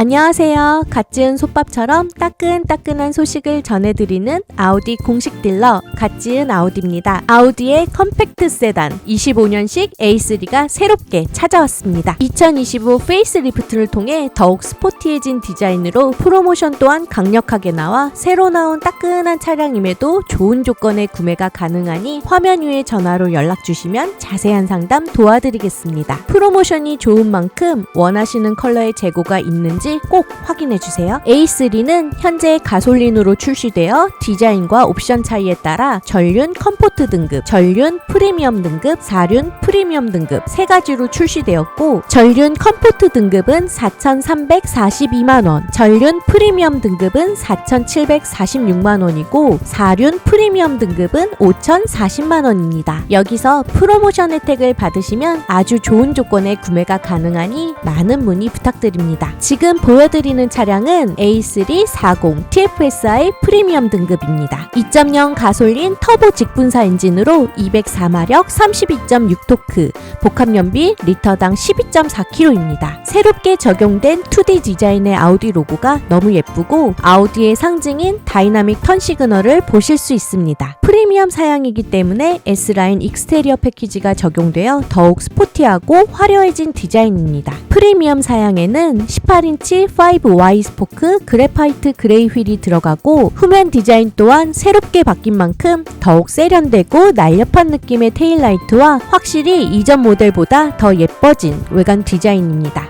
안녕하세요. 갓 지은 솥밥처럼 따끈따끈한 소식을 전해드리는 아우디 공식 딜러 갓 지은 아우디입니다. 아우디의 컴팩트 세단 25년식 A3가 새롭게 찾아왔습니다. 2025 페이스리프트를 통해 더욱 스포티해진 디자인으로 프로모션 또한 강력하게 나와 새로 나온 따끈한 차량임에도 좋은 조건의 구매가 가능하니 화면 위에 전화로 연락 주시면 자세한 상담 도와드리겠습니다. 프로모션이 좋은 만큼 원하시는 컬러의 재고가 있는지 꼭 확인해 주세요. A3는 현재 가솔린으로 출시되어 디자인과 옵션 차이에 따라 전륜 컴포트 등급, 전륜 프리미엄 등급, 사륜 프리미엄 등급 세 가지로 출시되었고 전륜 컴포트 등급은 4,342만 원, 전륜 프리미엄 등급은 4,746만 원이고 사륜 프리미엄 등급은 5,040만 원입니다. 여기서 프로모션 혜택을 받으시면 아주 좋은 조건의 구매가 가능하니 많은 문의 부탁드립니다. 지금 보여드리는 차량은 A340 TFSI 프리미엄 등급입니다. 2.0 가솔린 터보 직분사 엔진으로 204마력 32.6토크, 복합연비 리터당 12.4km입니다. 새롭게 적용된 2D 디자인의 아우디 로고가 너무 예쁘고 아우디의 상징인 다이나믹 턴 시그널을 보실 수 있습니다. 프리미엄 사양이기 때문에 S라인 익스테리어 패키지가 적용되어 더욱 스포티하고 화려해진 디자인입니다. 프리미엄 사양에는 18인치 5Y 스포크 그래파이트 그레이 휠이 들어가고 후면 디자인 또한 새롭게 바뀐 만큼 더욱 세련되고 날렵한 느낌의 테일라이트와 확실히 이전 모델보다 더 예뻐진 외관 디자인입니다.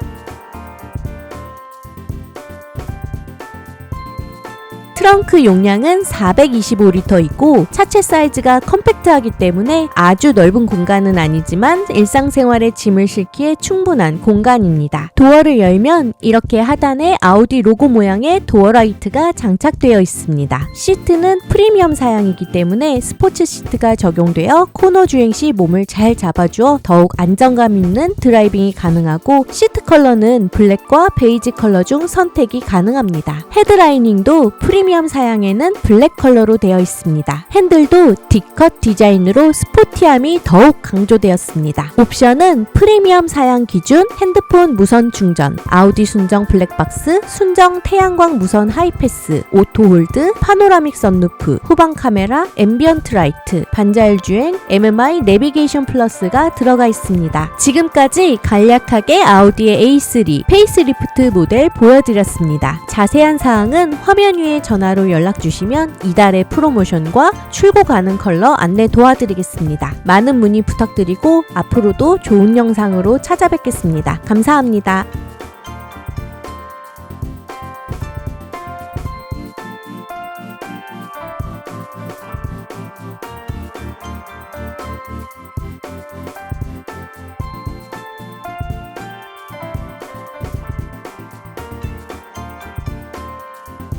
트렁크 용량은 425리터이고 차체 사이즈가 컴팩트하기 때문에 아주 넓은 공간은 아니지만 일상생활에 짐을 싣기에 충분한 공간입니다. 도어를 열면 이렇게 하단에 아우디 로고 모양의 도어 라이트가 장착되어 있습니다. 시트는 프리미엄 사양이기 때문에 스포츠 시트가 적용되어 코너 주행 시 몸을 잘 잡아주어 더욱 안정감 있는 드라이빙이 가능하고 시트 컬러는 블랙과 베이지 컬러 중 선택이 가능합니다. 헤드라이닝도 프리미엄 사양에는 블랙 컬러로 되어 있습니다. 핸들도 D컷 디자인으로 스포티함이 더욱 강조되었습니다. 옵션은 프리미엄 사양 기준 핸드폰 무선 충전, 아우디 순정 블랙박스, 순정 태양광 무선 하이패스, 오토 홀드, 파노라믹 선루프, 후방 카메라, 앰비언트 라이트, 반자율 주행, MMI 내비게이션 플러스가 들어가 있습니다. 지금까지 간략하게 아우디의 A3 페이스리프트 모델 보여드렸습니다. 자세한 사항은 화면 위에 전화로 연락 주시면 이달의 프로모션과 출고 가능 컬러 안내 도와드리겠습니다. 많은 문의 부탁드리고 앞으로도 좋은 영상으로 찾아뵙겠습니다. 감사합니다.